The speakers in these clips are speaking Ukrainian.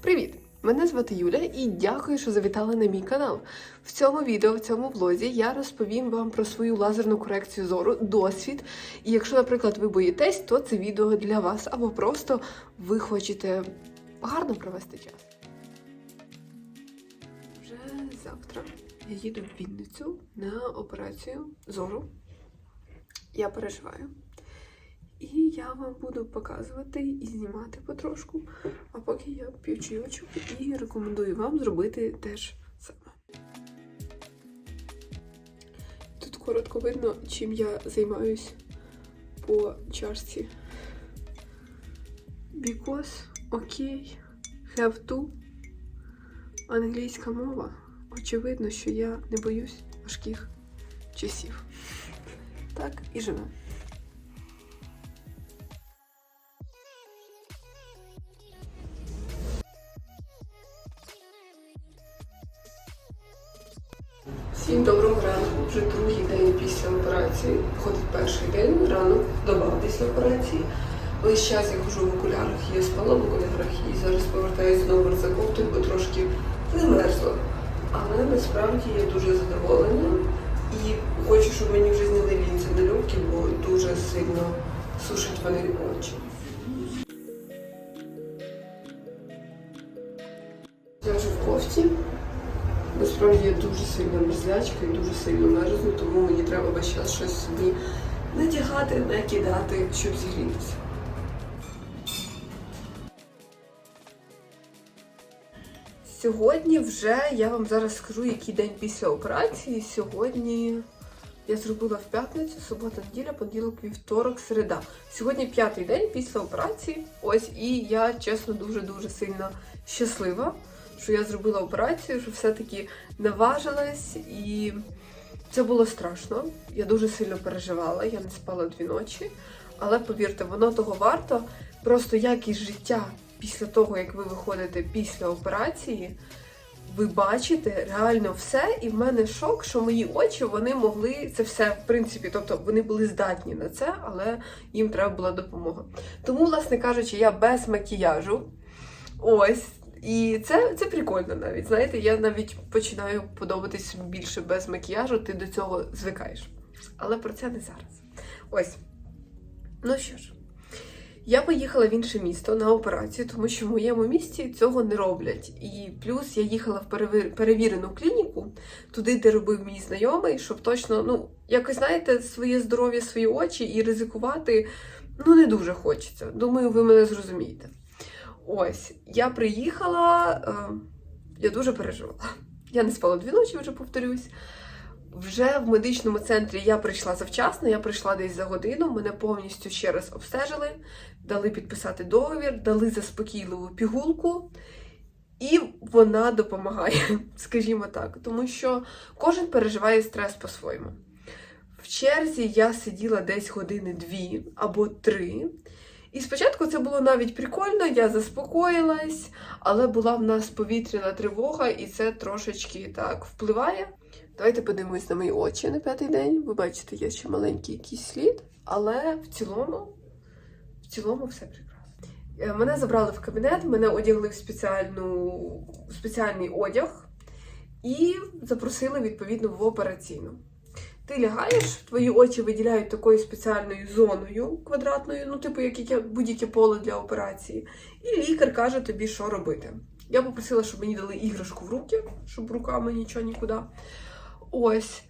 Привіт! Мене звати Юля і дякую, що завітали на мій канал. В цьому відео, в цьому влозі я розповім вам про свою лазерну корекцію зору, досвід. І якщо, наприклад, ви боїтесь, то це відео для вас, або просто ви хочете гарно провести час. Вже завтра я їду в Вінницю на операцію зору. Я переживаю. І я вам буду показувати і знімати потрошку. А поки я п'ю чайочок і рекомендую вам зробити теж саме. Тут коротко видно, чим я займаюсь по чашці. Because, окей, have to. Англійська мова. Очевидно, що я не боюсь важких часів. Так і живемо. Всім доброго ранку. Вже другий день після операції. Входить перший день, ранок, доба після операції. Весь час я хожу в окулярах, я спала в окулярах і зараз повертаюся знову за кофтою, бо трошки замерзла. Але насправді я дуже задоволена і хочу, щоб мені вже зняли лінзи на люки, бо дуже сильно сушать вони очі. Мерзлячка і дуже сильно мерзну, тому мені треба весь час щось собі надягати, накидати, щоб зігрітися. Сьогодні вже я вам зараз скажу, який день після операції. Сьогодні я зробила в п'ятницю, субота, неділя, понеділок, вівторок, середа. Сьогодні п'ятий день після операції. Ось і я чесно дуже-дуже сильно щаслива, що я зробила операцію, що все-таки наважилась, і це було страшно. Я дуже сильно переживала, я не спала дві ночі. Але повірте, воно того варто. Просто якість життя після того, як ви виходите після операції, ви бачите реально все, і в мене шок, що мої очі вони могли це все, в принципі, тобто вони були здатні на це, але їм треба була допомога. Тому, власне кажучи, я без макіяжу. Ось. І це, це прикольно навіть. Знаєте, я навіть починаю подобатись більше без макіяжу, ти до цього звикаєш. Але про це не зараз. Ось. Ну що ж, я поїхала в інше місто на операцію, тому що в моєму місті цього не роблять. І плюс я їхала в перевірену клініку, туди, де робив мій знайомий, щоб точно, ну, якось, знаєте, своє здоров'я, свої очі і ризикувати ну, не дуже хочеться. Думаю, ви мене зрозумієте. Ось, я приїхала, е, я дуже переживала. Я не спала дві ночі, вже повторюсь. Вже в медичному центрі я прийшла завчасно, я прийшла десь за годину, мене повністю ще раз обстежили, дали підписати договір, дали заспокійливу пігулку, і вона допомагає, скажімо так, тому що кожен переживає стрес по-своєму. В черзі я сиділа десь години дві або три. І спочатку це було навіть прикольно, я заспокоїлась, але була в нас повітряна тривога, і це трошечки так впливає. Давайте подивимось на мої очі на п'ятий день. Ви бачите, є ще маленький якийсь слід, але в цілому, в цілому все прекрасно. Е, Мене забрали в кабінет, мене одягли в спеціальну, в спеціальний одяг і запросили відповідно в операційну. Ти лягаєш, твої очі виділяють такою спеціальною зоною квадратною, ну, типу, як яке- будь-яке поле для операції, і лікар каже тобі, що робити. Я попросила, щоб мені дали іграшку в руки, щоб руками нічого нікуди. Ось.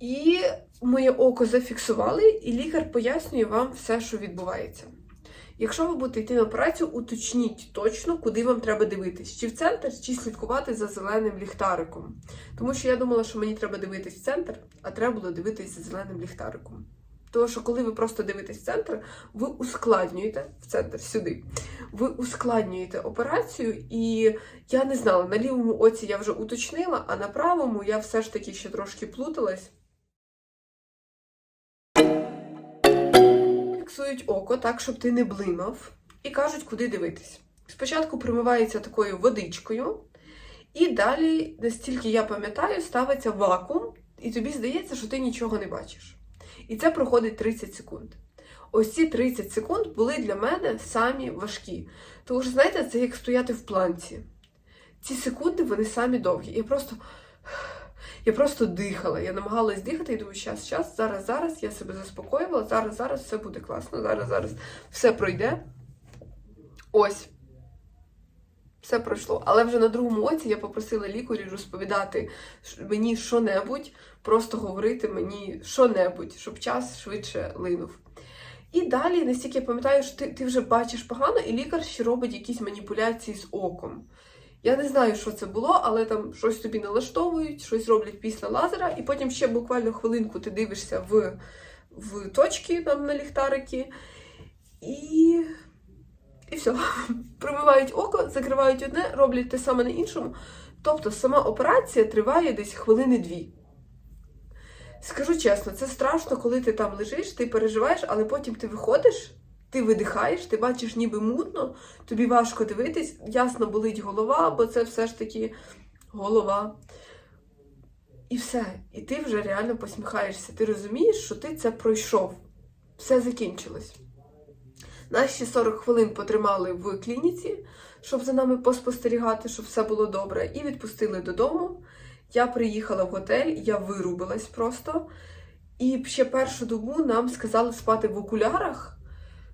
І моє око зафіксували, і лікар пояснює вам все, що відбувається. Якщо ви будете йти на операцію, уточніть точно, куди вам треба дивитись: чи в центр, чи слідкувати за зеленим ліхтариком. Тому що я думала, що мені треба дивитись в центр, а треба було дивитись за зеленим ліхтариком. Тому що коли ви просто дивитесь в центр, ви ускладнюєте в центр сюди. Ви ускладнюєте операцію, і я не знала, на лівому оці я вже уточнила, а на правому я все ж таки ще трошки плуталась. Фіксують око так, щоб ти не блимав, і кажуть, куди дивитись. Спочатку промивається такою водичкою, і далі, настільки я пам'ятаю, ставиться вакуум, і тобі здається, що ти нічого не бачиш. І це проходить 30 секунд. ось ці 30 секунд були для мене самі важкі. Тому що, знаєте, це як стояти в планці. Ці секунди вони самі довгі. Я просто. Я просто дихала. Я намагалась дихати і думаю, щас, щас, зараз, зараз я себе заспокоювала, зараз, зараз все буде класно, зараз, зараз все пройде. Ось. Все пройшло. Але вже на другому оці я попросила лікарю розповідати мені що-небудь, просто говорити мені що-небудь, щоб час швидше линув. І далі, настільки я пам'ятаю, що ти, ти вже бачиш погано, і лікар ще робить якісь маніпуляції з оком. Я не знаю, що це було, але там щось тобі налаштовують, щось роблять після лазера, і потім ще буквально хвилинку ти дивишся в, в точки там на ліхтарики. І. І все. Промивають око, закривають одне, роблять те саме на іншому. Тобто сама операція триває десь хвилини дві. Скажу чесно, це страшно, коли ти там лежиш, ти переживаєш, але потім ти виходиш, ти видихаєш, ти бачиш ніби мутно, тобі важко дивитись, ясно болить голова, бо це все ж таки голова. І все. І ти вже реально посміхаєшся. Ти розумієш, що ти це пройшов. Все закінчилось. Ще 40 хвилин потримали в клініці, щоб за нами поспостерігати, щоб все було добре, і відпустили додому. Я приїхала в готель, я вирубилась просто. І ще першу добу нам сказали спати в окулярах,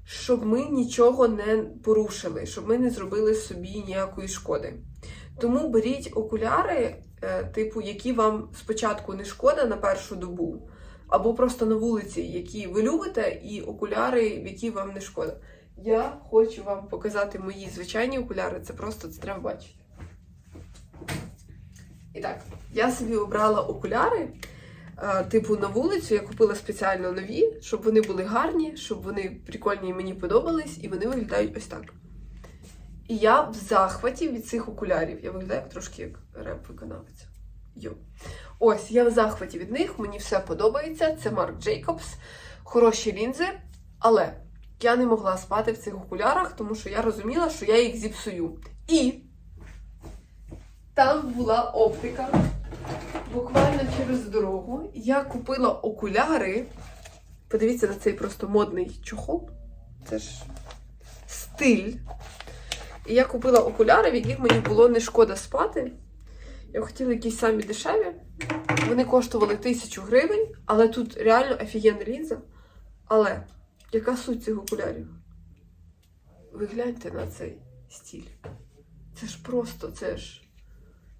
щоб ми нічого не порушили, щоб ми не зробили собі ніякої шкоди. Тому беріть окуляри, е, типу, які вам спочатку не шкода на першу добу, або просто на вулиці, які ви любите, і окуляри, які вам не шкода. Я хочу вам показати мої звичайні окуляри, це просто це треба бачити. І так, я собі обрала окуляри, типу на вулицю. Я купила спеціально нові, щоб вони були гарні, щоб вони прикольні і мені подобались, і вони виглядають ось так. І я в захваті від цих окулярів. Я виглядаю трошки як реп-виконавець. Йо. Ось, я в захваті від них, мені все подобається. Це Марк Джейкобс, хороші лінзи, але я не могла спати в цих окулярах, тому що я розуміла, що я їх зіпсую. І там була оптика. Буквально через дорогу я купила окуляри. Подивіться на цей просто модний чохол. Це ж стиль. І я купила окуляри, в яких мені було не шкода спати. Я хотіла якісь самі дешеві. Вони коштували тисячу гривень, але тут реально офігенна лінза. Але яка суть цих окулярів? Ви гляньте на цей стіль. Це ж просто, це ж.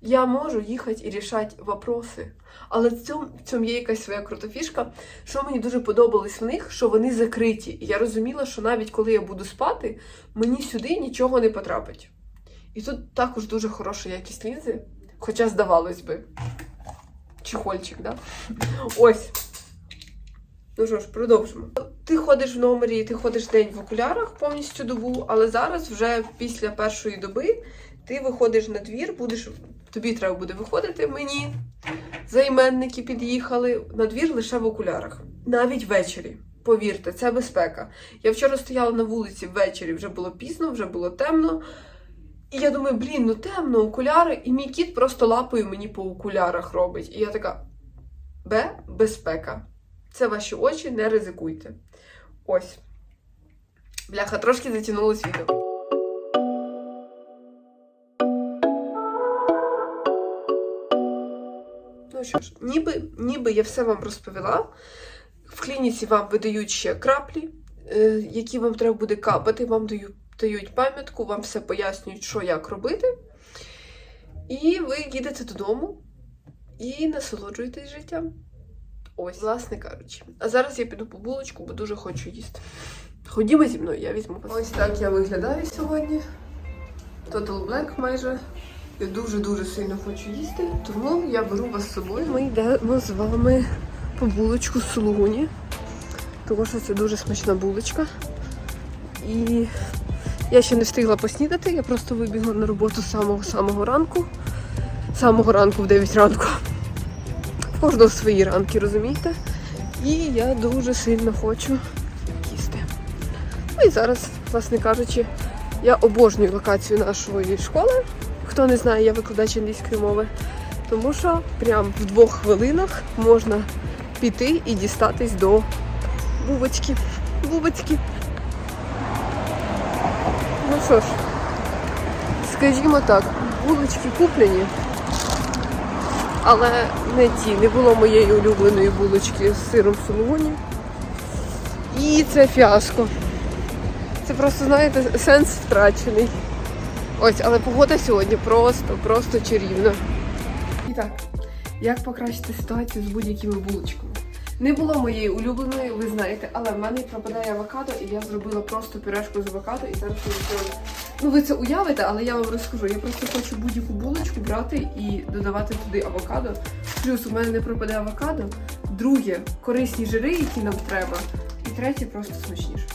Я можу їхати і рішати вопроси. Але в цьому, в цьому є якась своя крута фішка. Що мені дуже подобалось в них, що вони закриті. І я розуміла, що навіть коли я буду спати, мені сюди нічого не потрапить. І тут також дуже хороша якість лінзи. Хоча, здавалось би, чехольчик, да? Ось. Ну що ж, продовжимо. Ти ходиш в номері, ти ходиш день в окулярах повністю добу, але зараз, вже після першої доби, ти виходиш на двір, будеш. Тобі треба буде виходити мені. Займенники під'їхали на двір лише в окулярах. Навіть ввечері. Повірте, це безпека. Я вчора стояла на вулиці ввечері, вже було пізно, вже було темно. І я думаю, блін, ну темно, окуляри, і мій кіт просто лапою мені по окулярах робить. І я така: Б, безпека. Це ваші очі, не ризикуйте. Ось. Бляха, трошки затягнулось відео. Що ніби, ніби я все вам розповіла. В клініці вам видають ще краплі, е, які вам треба буде капати, вам дають пам'ятку, вам все пояснюють, що як робити. І ви їдете додому і насолоджуєтесь життям. Ось, власне кажучи. А зараз я піду по булочку, бо дуже хочу їсти. Ходімо зі мною, я візьму вас. Ось так я виглядаю сьогодні. Total Black майже. Я дуже-дуже сильно хочу їсти, тому я беру вас з собою. Ми йдемо з вами по булочку з тому що це дуже смачна булочка. І я ще не встигла поснідати, я просто вибігла на роботу з самого-самого ранку. Самого ранку в 9 ранку. В кожного свої ранки, розумієте? І я дуже сильно хочу їсти. Ну і зараз, власне кажучи, я обожнюю локацію нашої школи. Хто не знає, я викладач англійської мови. Тому що прям в двох хвилинах можна піти і дістатись до бубочки. Бубочки. Ну що ж, скажімо так, булочки куплені, але не ті. Не було моєї улюбленої булочки з сиром сулугуні. І це фіаско. Це просто, знаєте, сенс втрачений. Ось, але погода сьогодні просто, просто чарівна. І так, як покращити ситуацію з будь-якими булочками? Не було моєї улюбленої, ви знаєте, але в мене пропадає авокадо, і я зробила просто пюрешку з авокадо, і зараз я зроблю. Ну ви це уявите, але я вам розкажу. Я просто хочу будь-яку булочку брати і додавати туди авокадо. Плюс у мене не пропаде авокадо. Друге корисні жири, які нам треба. І третє просто смачніше.